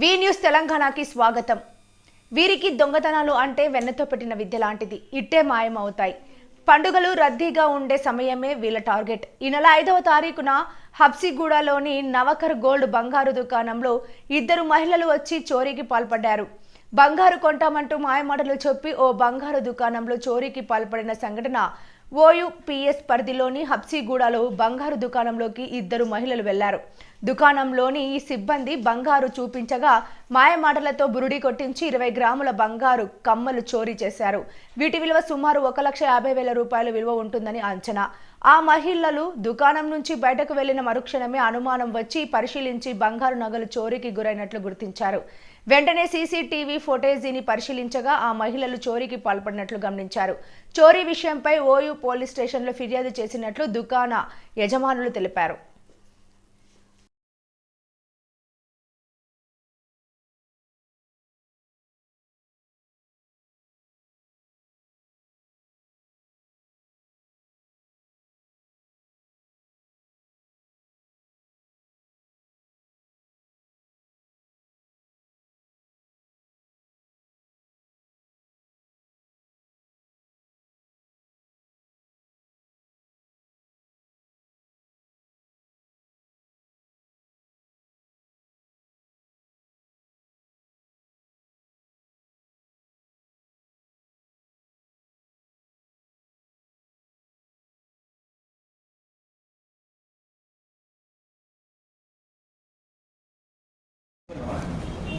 వి news తెలంగాణకి స్వాగతం. వీరికి దొంగతనాలు అంటే వెన్నతో పెట్టిన విద్య లాంటిది. ఇట్టే మాయమవుతాయి. పండుగలు రద్దీగా ఉండే సమయమే వీళ్ళ టార్గెట్. ఈ నెల ఐదవ తారీఖున హబ్సిగూడలోని నవకర్ గోల్డ్ బంగారు దుకాణంలో ఇద్దరు మహిళలు వచ్చి చోరీకి పాల్పడ్డారు. బంగారు కొంటామంటూ మాయమాటలు చెప్పి ఓ బంగారు దుకాణంలో చోరీకి పాల్పడిన సంఘటన ఓయుపిఎస్ పరిధిలోని హబ్సిగూడలో బంగారు దుకాణంలోకి ఇద్దరు మహిళలు వెళ్ళారు. దుకాణంలోని ఈ సిబ్బంది బంగారు చూపించగా మాయమాటలతో బురుడి కొట్టించి ఇరవై గ్రాముల బంగారు కమ్మలు చోరీ చేశారు. వీటి విలువ సుమారు ఒక లక్ష యాభై వేల రూపాయల విలువ ఉంటుందని అంచనా. ఆ మహిళలు దుకాణం నుంచి బయటకు వెళ్ళిన మరుక్షణమే అనుమానం వచ్చి పరిశీలించి బంగారు నగలు చోరీకి గురైనట్లు గుర్తించారు. వెంటనే సీసీటీవీ ఫుటేజీని పరిశీలించగా ఆ మహిళలు చోరీకి పాల్పడినట్లు గమనించారు. చోరీ విషయంపై ఓయూ పోలీస్ స్టేషన్లో ఫిర్యాదు చేసినట్లు దుకాణ యజమానులు తెలిపారు.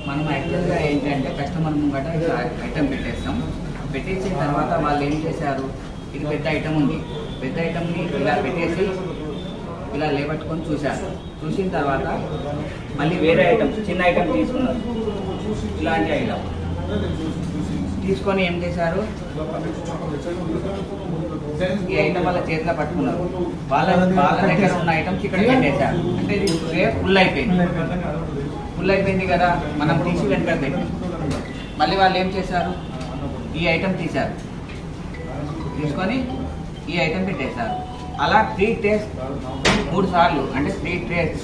మనం యాక్చువల్గా ఏంటంటే కస్టమర్ ముంగట ఇలా ఐటమ్ పెట్టేస్తాం. పెట్టేసిన తర్వాత వాళ్ళు ఏం చేశారు? ఇది పెద్ద ఐటమ్ ఉంది. పెద్ద ఐటమ్ని ఇలా పెట్టేసి ఇలా లేబట్టుకొని చూశారు. చూసిన తర్వాత మళ్ళీ వేరే ఐటమ్ చిన్న ఐటమ్ తీసుకున్నారు. ఇలాంటి ఐటమ్ తీసుకొని ఏం చేశారు? ఈ ఐటమ్ వాళ్ళ చేతిలో పట్టుకున్నారు. వాళ్ళ వాళ్ళ దగ్గర ఉన్న ఐటమ్స్ ఇక్కడ పెట్టేశారు. అంటే ఇది ఫుల్ అయిపోయింది. ఫుల్ అయిపోయింది కదా మనం తీసి వెనక పెట్టి. మళ్ళీ వాళ్ళు ఏం చేశారు? ఈ ఐటమ్ తీశారు. తీసుకొని ఈ ఐటమ్ పెట్టేశారు. అలా త్రీ ట్రేస్ మూడు సార్లు అంటే three trace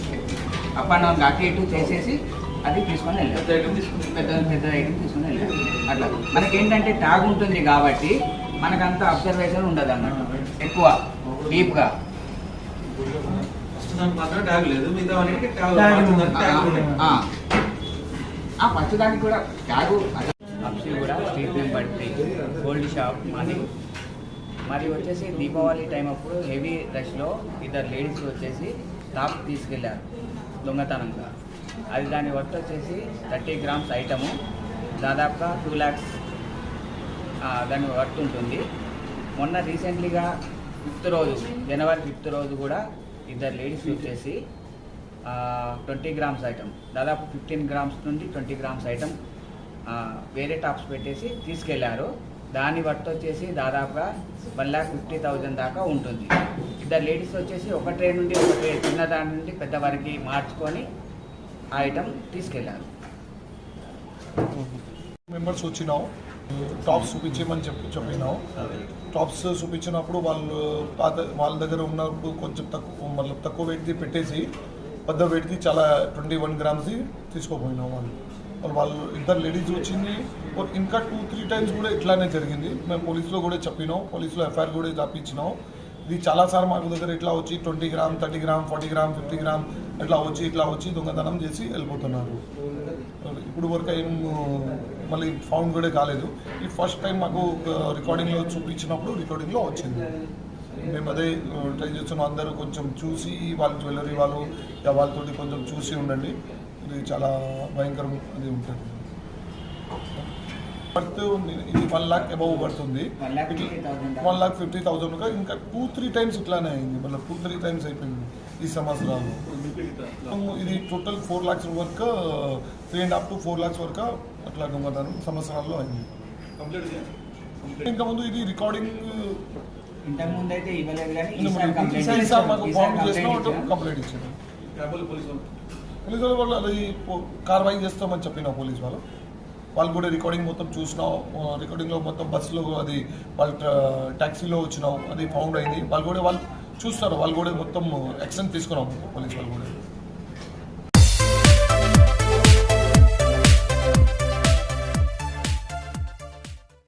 up and down అటు ఇటు చేసేసి అది తీసుకొని వెళ్ళారు. పెద్ద పెద్ద ఐటమ్ తీసుకొని వెళ్ళారు. అట్లా. మనకేంటంటే ట్యాగ్ ఉంటుంది కాబట్టి మనకంత అబ్జర్వేషన్ ఉండదు అన్నమాట ఎక్కువ డీప్గా దానికి మాత్రం ట్యాగ్ లేదు. మిగతా వాటికి ట్యాగ్ ట్యాగ్ మారుతుందని ఉంది. ట్యాగ్ ఉంది. ఫస్ట్ దానికి కూడా ట్యాగు అప్సీ కూడా స్ట్రీట్ గోల్డ్ షాప్ మాది మరి వచ్చేసి దీపావళి టైం అప్పుడు హెవీ రష్లో ఇద్దరు లేడీస్ వచ్చేసి టాప్ తీసుకెళ్ళారు దొంగతనంగా. అది దాని వర్త్ వచ్చేసి థర్టీ గ్రామ్స్ ఐటము దాదాపుగా టూ ల్యాక్స్ దాని వర్త్ ఉంటుంది. మొన్న రీసెంట్లీగా ఫిఫ్త్ రోజు జనవరి ఫిఫ్త్ రోజు కూడా ఇద్దరు లేడీస్ వచ్చేసి ట్వంటీ గ్రామ్స్ ఐటమ్ దాదాపు ఫిఫ్టీన్ గ్రామ్స్ నుండి ట్వంటీ గ్రామ్స్ ఐటమ్ వేరే టాప్స్ పెట్టేసి తీసుకెళ్ళారు. దాని బట్టి వచ్చేసి దాదాపుగా వన్ ల్యాక్ ఫిఫ్టీ థౌజండ్ దాకా ఉంటుంది. ఇద్దరు లేడీస్ వచ్చేసి ఒక ట్రే నుండి ఒక ట్రే చిన్న దాని నుండి పెద్ద వరకు మార్చుకొని ఆ ఐటమ్ తీసుకెళ్ళారు. మెంబర్స్ వచ్చినాం టాప్స్ చూపించమని చెప్పి చెప్పినాం టాప్స్ చూపించినప్పుడు వాళ్ళు పాత వాళ్ళ దగ్గర ఉన్నప్పుడు కొంచెం తక్కువ మళ్ళీ తక్కువ వెయిట్ది పెట్టేసి పెద్ద వెయిట్ది చాలా ట్వంటీ వన్ గ్రామ్స్ది తీసుకోపోయినాం వాళ్ళు. వాళ్ళు ఇద్దరు లేడీస్ వచ్చింది. ఇంకా టూ త్రీ టైమ్స్ కూడా ఇట్లానే జరిగింది. మేము పోలీసులో కూడా చెప్పినాం. పోలీసులో ఎఫ్ఐఆర్ కూడా చాపించినాం ఇది చాలాసార్లు మాకు దగ్గర ఇట్లా వచ్చి twenty gram thirty gram forty gram fifty gram ఇట్లా వచ్చి ఇట్లా వచ్చి దొంగతనం చేసి వెళ్ళిపోతున్నారు. ఇప్పుడు వరకు ఏం మళ్ళీ ఫౌండ్ కూడా కాలేదు. ఈ ఫస్ట్ టైం మాకు రికార్డింగ్లో చూపించినప్పుడు రికార్డింగ్లో వచ్చింది. మేము అదే ట్రై చేస్తున్నాం. అందరూ కొంచెం చూసి వాళ్ళ జ్యువెలరీ వాళ్ళు వాళ్ళతో వాళ్ళతోటి కొంచెం చూసి ఉండండి. ఇది చాలా భయంకరం అది ఉంటుంది. వర్త్ ఇది వన్ లాక్ అబౌవ్ పడుతుంది. వన్ లాక్ ఫిఫ్టీ థౌసండ్ ఇంకా టూ త్రీ టైమ్స్ ఇట్లానే అయింది. మళ్ళీ టూ త్రీ టైమ్స్ అయిపోయింది ఈ సంవత్సరాలు. ఇది టోటల్ ఫోర్ లాక్స్ వరకు three and half to four lakhs వరకు అట్లా దొంగతనం సంవత్సరాల్లో అయింది. కంప్లీట్ చేయాలి. ఇంకా ముందు ఇది రికార్డింగ్ ఇంతకు ముందు అయితే ఇవ్వలేదు కానీ ఈసారి కంప్లైంట్. మాకు చేసినాం పోలీస్ వాళ్ళు. అది కార్వాయి చేస్తామని చెప్పిన పోలీస్ వాళ్ళు. వాళ్ళు కూడా రికార్డింగ్ మొత్తం చూసినాం రికార్డింగ్లో మొత్తం బస్సులో అది వాళ్ళ ట్యాక్సీలో వచ్చినాం అది ఫౌండ్ అయింది. వాళ్ళు కూడా వాళ్ళు చూస్తారు వాళ్ళు కూడా మొత్తం ఎక్సెంట్ తీసుకున్నాం పోలీస్ వాళ్ళు కూడా.